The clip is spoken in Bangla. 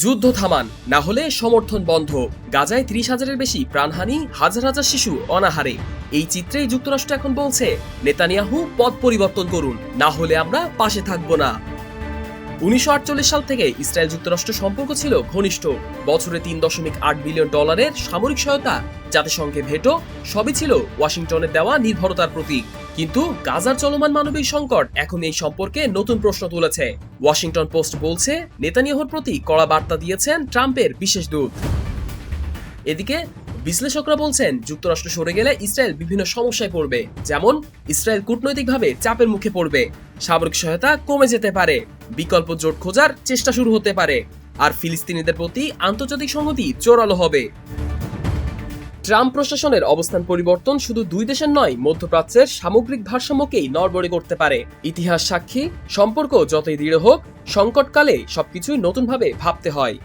যুদ্ধ থামান, না হলে সমর্থন বন্ধ। গাজায় ত্রিশ হাজারের বেশি প্রাণহানি, হাজার হাজার শিশু অনাহারে। এই চিত্রেই যুক্তরাষ্ট্র এখন বলছে, নেতানিয়াহু পথ পরিবর্তন করুন, না হলে আমরা পাশে থাকব না। উনিশশো আটচল্লিশ সাল থেকে ইসরায়েল যুক্তরাষ্ট্র সম্পর্ক ছিল ঘনিষ্ঠ। বছরে তিন দশমিক আট বিলিয়ন ডলারের সামরিক সহায়তা জাতিসংঘে ভেটো, সবই ছিল ওয়াশিংটনের দেওয়া নির্ভরতার প্রতীক। কিন্তু গাজার চলমান মানবিক সংকট এখন এই সম্পর্কে নতুন প্রশ্ন তুলেছে। ওয়াশিংটন পোস্ট বলছে, নেতানিয়াহুর প্রতি কড়া বার্তা দিয়েছেন ট্রাম্পের বিশেষ দূত। এদিকে, বিশ্লেষকরা বলছেন, যুক্তরাষ্ট্র সরে গেলে ইসরায়েল বিভিন্ন সমস্যায় পড়বে, যেমন ইসরায়েল কূটনৈতিকভাবে চাপের মুখে পড়বে, সামরিক সহায়তা কমে যেতে পারে, বিকল্প জোট খোঁজার চেষ্টা শুরু হতে পারে, আর ফিলিস্তিনিদের প্রতি আন্তর্জাতিক সংহতি জোরালো হবে। ট্রাম্প প্রশাসনের অবস্থান পরিবর্তন শুধু দুই দেশের নয়, মধ্যপ্রাচ্যের সামগ্রিক ভারসাম্যকেই নড়বড়ে করতে পারে। ইতিহাস সাক্ষী, সম্পর্ক যতই দৃঢ় হোক, সংকটকালে সবকিছুই নতুনভাবে ভাবতে হয়।